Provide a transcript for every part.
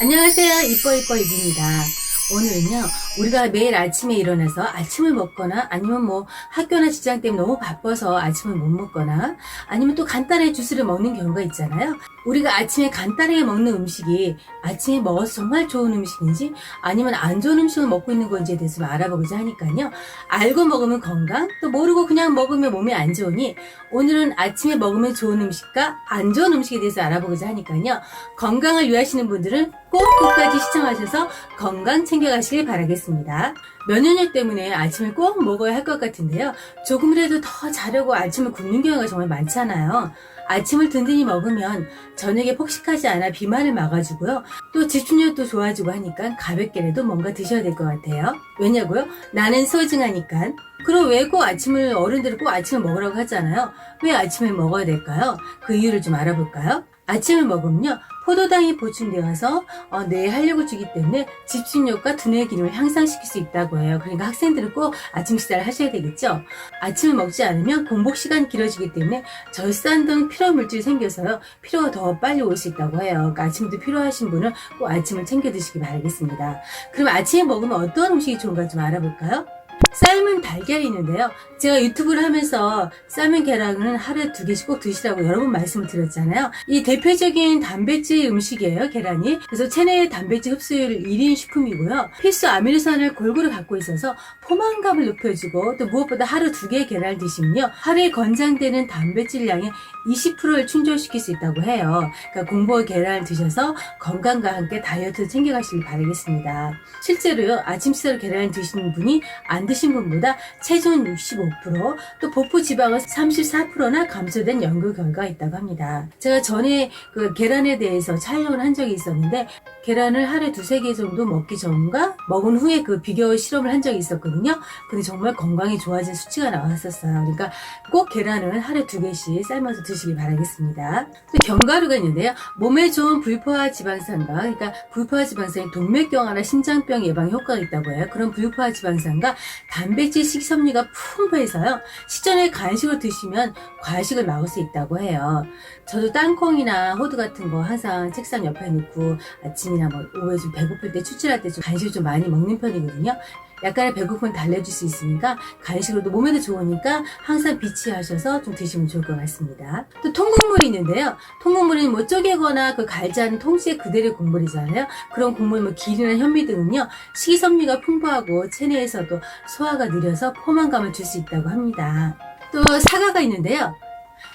안녕하세요. 이뻐 이뻐 이입니다 오늘은요, 우리가 매일 아침에 일어나서 아침을 먹거나 아니면 뭐 학교나 직장 때문에 너무 바빠서 아침을 못 먹거나 아니면 또 간단하게 주스를 먹는 경우가 있잖아요. 우리가 아침에 간단하게 먹는 음식이 아침에 먹어서 정말 좋은 음식인지 아니면 안 좋은 음식을 먹고 있는 건지에 대해서 좀 알아보고자 하니까요. 알고 먹으면 건강, 또 모르고 그냥 먹으면 몸에 안 좋으니 오늘은 아침에 먹으면 좋은 음식과 안 좋은 음식에 대해서 알아보고자 하니까요. 건강을 위하시는 분들은 꼭 끝까지 시청하셔서 건강 챙겨가시길 바라겠습니다. 면역력 때문에 아침을 꼭 먹어야 할 것 같은데요. 조금이라도 더 자려고 아침을 굶는 경우가 정말 많잖아요. 아침을 든든히 먹으면 저녁에 폭식하지 않아 비만을 막아주고요. 또 집중력도 좋아지고 하니까 가볍게라도 뭔가 드셔야 될 것 같아요. 왜냐고요? 나는 소중하니까. 그럼 왜 꼭 아침을 어른들은 꼭 아침을 먹으라고 하잖아요. 왜 아침을 먹어야 될까요? 그 이유를 좀 알아볼까요? 아침을 먹으면요 포도당이 보충되어서 어, 뇌에 활력을 주기 때문에 집중력과 두뇌 기능을 향상시킬 수 있다고 해요. 그러니까 학생들은 꼭 아침 식사를 하셔야 되겠죠. 아침을 먹지 않으면 공복 시간이 길어지기 때문에 절산 등 피로 물질이 생겨서요 피로가 더 빨리 올 수 있다고 해요. 그러니까 아침도 필요하신 분은 꼭 아침을 챙겨 드시기 바라겠습니다. 그럼 아침에 먹으면 어떤 음식이 좋은가 좀 알아볼까요? 삶은 달걀이 있는데요. 제가 유튜브를 하면서 삶은 계란은 하루에 두 개씩 꼭 드시라고 여러 번 말씀을 드렸잖아요. 이 대표적인 단백질 음식이에요, 계란이. 그래서 체내의 단백질 흡수율 1인 식품이고요. 필수 아미노산을 골고루 갖고 있어서 포만감을 높여주고 또 무엇보다 하루 두 개의 계란을 드시면요. 하루에 권장되는 단백질량의 20%를 충족시킬 수 있다고 해요. 그러니까 공복 계란을 드셔서 건강과 함께 다이어트 챙겨가시길 바라겠습니다. 실제로요, 아침 식사로 계란을 드시는 분이 안 드신 분보다 체중 65%또 복부 지방은 34%나 감소된 연구 결과가 있다고 합니다. 제가 전에 그 계란에 대해서 촬영을 한 적이 있었는데 계란을 하루에 두세 개 정도 먹기 전과 먹은 후에 그 비교 실험을 한 적이 있었거든요. 근데 정말 건강이 좋아진 수치가 나왔었어요. 그러니까 꼭 계란을 하루에 두 개씩 삶아서 드시기 바라겠습니다. 또 견과류가 있는데요. 몸에 좋은 불포화 지방산과 그러니까 불포화 지방산이 동맥경화나 심장병 예방 효과가 있다고 해요. 그런 불포화 지방산과 단백질 식섬유가 풍부해서요. 식전에 간식을 드시면 과식을 막을 수 있다고 해요. 저도 땅콩이나 호두 같은 거 항상 책상 옆에 놓고 아침이나 뭐 오후에 좀 배고플 때 출출할 때 좀 간식을 좀 많이 먹는 편이거든요. 약간의 배고픔을 달래줄 수 있으니까 간식으로도 몸에도 좋으니까 항상 비치하셔서 좀 드시면 좋을 것 같습니다. 또 통곡물이 있는데요. 통곡물은 뭐 쪼개거나 그 갈지 않은 통째 그대로의 곡물이잖아요. 그런 곡물 뭐 길이나 현미 등은요. 식이섬유가 풍부하고 체내에서도 소화가 느려서 포만감을 줄 수 있다고 합니다. 또 사과가 있는데요.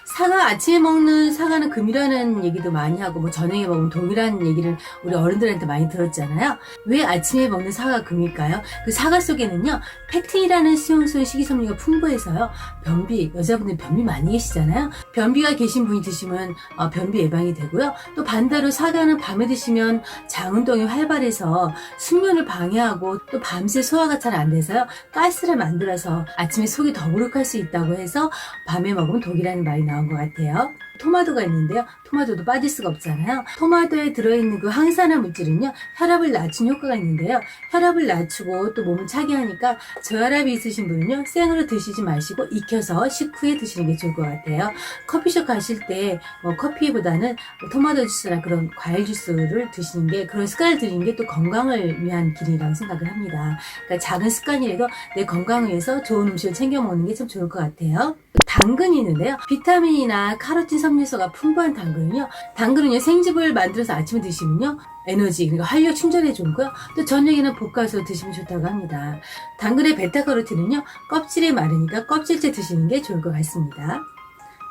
사과 아침에 먹는 사과는 금이라는 얘기도 많이 하고 뭐 저녁에 먹으면 독이라는 얘기를 우리 어른들한테 많이 들었잖아요. 왜 아침에 먹는 사과가 금일까요? 그 사과 속에는요 팩틴이라는 수용소의 식이섬유가 풍부해서요 변비 여자분들 변비 많이 계시잖아요. 변비가 계신 분이 드시면 어, 변비 예방이 되고요. 또 반대로 사과는 밤에 드시면 장 운동이 활발해서 숙면을 방해하고 또 밤새 소화가 잘 안 돼서요 가스를 만들어서 아침에 속이 더부룩할 수 있다고 해서 밤에 먹으면 독이라는 말이 나온 것 같아요. 토마토가 있는데요. 토마토도 빠질 수가 없잖아요. 토마토에 들어있는 그 항산화 물질은요, 혈압을 낮춘 효과가 있는데요. 혈압을 낮추고 또 몸을 차게 하니까 저혈압이 있으신 분은요, 생으로 드시지 마시고 익혀서 식후에 드시는 게 좋을 것 같아요. 커피숍 가실 때 뭐 커피보다는 뭐 토마토 주스나 그런 과일 주스를 드시는 게 그런 습관을 들이는 게 또 건강을 위한 길이라고 생각을 합니다. 그러니까 작은 습관이라도 내 건강을 위해서 좋은 음식을 챙겨 먹는 게 참 좋을 것 같아요. 당근이 있는데요. 비타민이나 카로틴 섬유소가 풍부한 당근은요. 당근은요 생즙을 만들어서 아침에 드시면요. 에너지, 그러니까 활력 충전에 좋고요. 또 저녁에는 볶아서 드시면 좋다고 합니다. 당근의 베타카로틴은요. 껍질이 마르니까 껍질째 드시는 게 좋을 것 같습니다.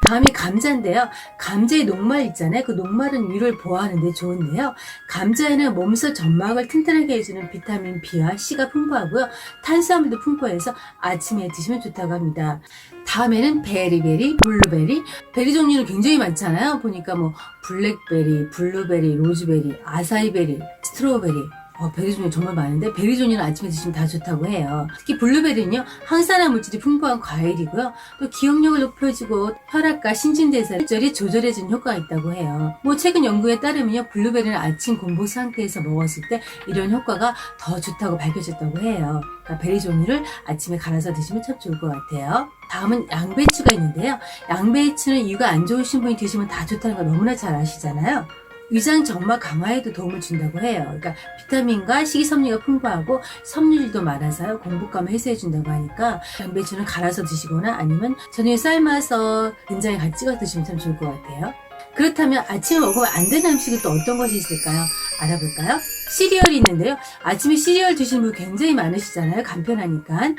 다음이 감자인데요. 감자의 녹말 있잖아요. 그 녹말은 위를 보호하는데 좋은데요. 감자에는 몸속 점막을 튼튼하게 해주는 비타민 B와 C가 풍부하고요. 탄수화물도 풍부해서 아침에 드시면 좋다고 합니다. 다음에는 베리베리, 블루베리. 베리 종류는 굉장히 많잖아요. 보니까 뭐 블랙베리, 블루베리, 로즈베리, 아사이베리, 스트로베리. 어, 베리 종류 정말 많은데 베리 종류는 아침에 드시면 다 좋다고 해요. 특히 블루베리는요 항산화 물질이 풍부한 과일이고요. 또 기억력을 높여주고 혈압과 신진대사를 적절히 조절해주는 효과가 있다고 해요. 뭐 최근 연구에 따르면요 블루베리는 아침 공복 상태에서 먹었을 때 이런 효과가 더 좋다고 밝혀졌다고 해요. 그러니까 베리 종류를 아침에 갈아서 드시면 참 좋을 것 같아요. 다음은 양배추가 있는데요. 양배추는 이유가 안 좋으신 분이 드시면 다 좋다는 거 너무나 잘 아시잖아요. 위장 점막 강화에도 도움을 준다고 해요. 그러니까 비타민과 식이섬유가 풍부하고 섬유질도 많아서요. 공복감을 해소해 준다고 하니까 양배추는 갈아서 드시거나 아니면 저녁에 삶아서 된장에 같이 찍어 드시면 참 좋을 것 같아요. 그렇다면 아침에 먹으면 안 되는 음식이 또 어떤 것이 있을까요? 알아볼까요? 시리얼이 있는데요. 아침에 시리얼 드시는 분 굉장히 많으시잖아요. 간편하니까.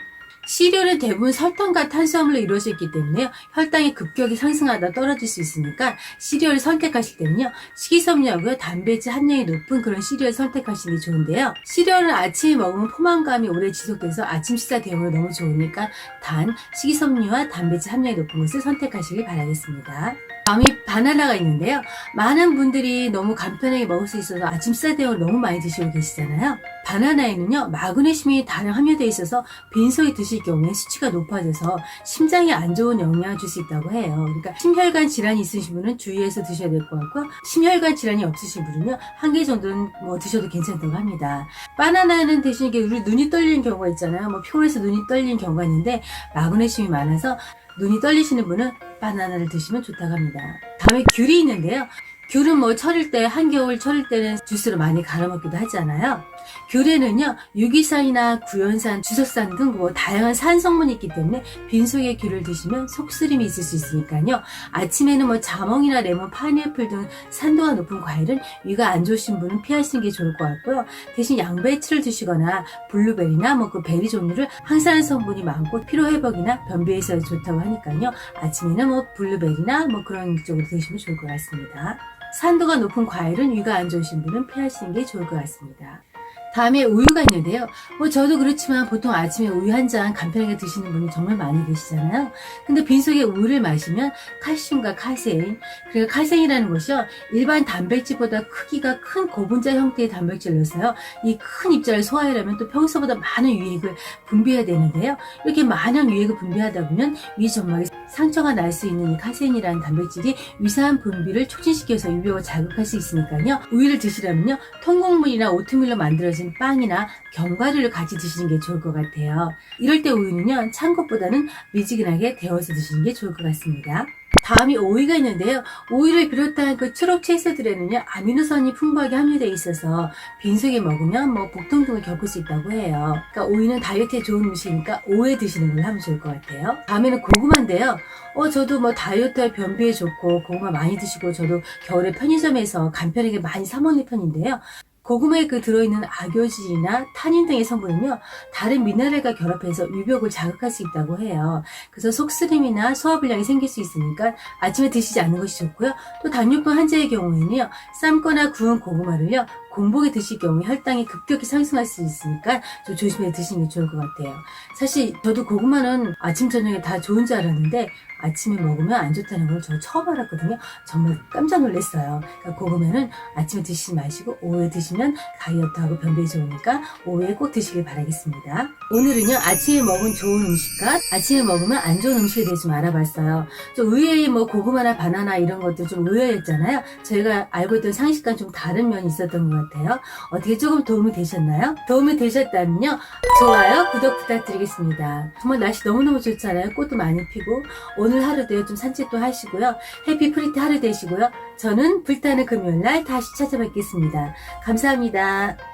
시리얼은 대부분 설탕과 탄수화물로 이루어져 있기 때문에요. 혈당이 급격히 상승하다 떨어질 수 있으니까 시리얼을 선택하실 때는요. 식이섬유하고요. 단백질 함량이 높은 그런 시리얼 선택하시는 게 좋은데요. 시리얼은 아침에 먹으면 포만감이 오래 지속돼서 아침 식사 대용으로 너무 좋으니까 단, 식이섬유와 단백질 함량이 높은 것을 선택하시길 바라겠습니다. 다음이 바나나가 있는데요. 많은 분들이 너무 간편하게 먹을 수 있어서 아침 식사 대용을 너무 많이 드시고 계시잖아요. 바나나에는요, 마그네슘이 다량 함유되어 있어서 빈속에 드실 경우에 수치가 높아져서 심장에 안 좋은 영향을 줄 수 있다고 해요. 그러니까 심혈관 질환이 있으신 분은 주의해서 드셔야 될 것 같고요. 심혈관 질환이 없으신 분은요, 한 개 정도는 뭐 드셔도 괜찮다고 합니다. 바나나는 대신 이게 우리 눈이 떨리는 경우가 있잖아요. 뭐 피곤해서 눈이 떨리는 경우가 있는데 마그네슘이 많아서 눈이 떨리시는 분은 바나나를 드시면 좋다고 합니다. 다음에 귤이 있는데요. 귤은 뭐 철일 때, 한겨울 철일 때는 주스로 많이 갈아 먹기도 하잖아요. 귤에는요, 유기산이나 구연산, 주석산 등 뭐 다양한 산 성분이 있기 때문에 빈속에 귤을 드시면 속쓰림이 있을 수 있으니까요. 아침에는 뭐 자몽이나 레몬, 파인애플 등 산도가 높은 과일은 위가 안 좋으신 분은 피하시는 게 좋을 것 같고요. 대신 양배추를 드시거나 블루베리나 뭐 그 베리 종류를 항산화 성분이 많고 피로 회복이나 변비에서 좋다고 하니까요. 아침에는 뭐 블루베리나 뭐 그런 쪽으로 드시면 좋을 것 같습니다. 산도가 높은 과일은 위가 안 좋으신 분은 피하시는 게 좋을 것 같습니다. 다음에 우유가 있는데요. 뭐 저도 그렇지만 보통 아침에 우유 한 잔 간편하게 드시는 분이 정말 많이 계시잖아요. 근데 빈속에 우유를 마시면 칼슘과 카세인, 그리고 카세인이라는 것이요. 일반 단백질보다 크기가 큰 고분자 형태의 단백질로서요. 이 큰 입자를 소화하려면 또 평소보다 많은 유액을 분비해야 되는데요. 이렇게 많은 유액을 분비하다 보면 위 점막에 상처가 날 수 있는 이 카세인이라는 단백질이 위산 분비를 촉진시켜서 유벽을 자극할 수 있으니까요. 우유를 드시려면요. 통곡물이나 오트밀로 만들어진 빵이나 견과류를 같이 드시는 게 좋을 것 같아요. 이럴 때 우유는요, 찬 것보다는 미지근하게 데워서 드시는 게 좋을 것 같습니다. 다음이 오이가 있는데요. 오이를 비롯한 그 초록 채소들에는요, 아미노산이 풍부하게 함유되어 있어서 빈속에 먹으면 뭐 복통 등을 겪을 수 있다고 해요. 그러니까 오이는 다이어트에 좋은 음식이니까 오해 드시는 걸 하면 좋을 것 같아요. 다음에는 고구마인데요. 어, 저도 뭐 다이어트에 변비에 좋고 고구마 많이 드시고 저도 겨울에 편의점에서 간편하게 많이 사 먹는 편인데요. 고구마에 그 들어있는 악효질이나 타닌 등의 성분은요, 다른 미네랄과 결합해서 유벽을 자극할 수 있다고 해요. 그래서 속쓰림이나 소화불량이 생길 수 있으니까 아침에 드시지 않는 것이 좋고요. 또 당뇨병 환자의 경우에는요, 삶거나 구운 고구마를요, 공복에 드실 경우에 혈당이 급격히 상승할 수 있으니까 좀 조심해 드시는 게 좋을 것 같아요. 사실 저도 고구마는 아침 저녁에 다 좋은 줄 알았는데 아침에 먹으면 안 좋다는 걸 저 처음 알았거든요. 정말 깜짝 놀랐어요. 그러니까 고구마는 아침에 드시지 마시고 오후에 드시면 다이어트하고 변비에 좋으니까 오후에 꼭 드시길 바라겠습니다. 오늘은요 아침에 먹은 좋은 음식과 아침에 먹으면 안 좋은 음식에 대해 좀 알아봤어요. 좀 의외의 뭐 고구마나 바나나 이런 것들 좀 의외였잖아요. 저희가 알고 있던 상식과 좀 다른 면이 있었던 것 같아요. 어떻게 조금 도움이 되셨나요? 도움이 되셨다면요 좋아요, 구독 부탁드리겠습니다. 정말 날씨 너무너무 좋잖아요. 꽃도 많이 피고 오늘 하루도요 좀 산책도 하시고요. 해피 프리티 하루 되시고요. 저는 불타는 금요일 날 다시 찾아뵙겠습니다. 감사합니다.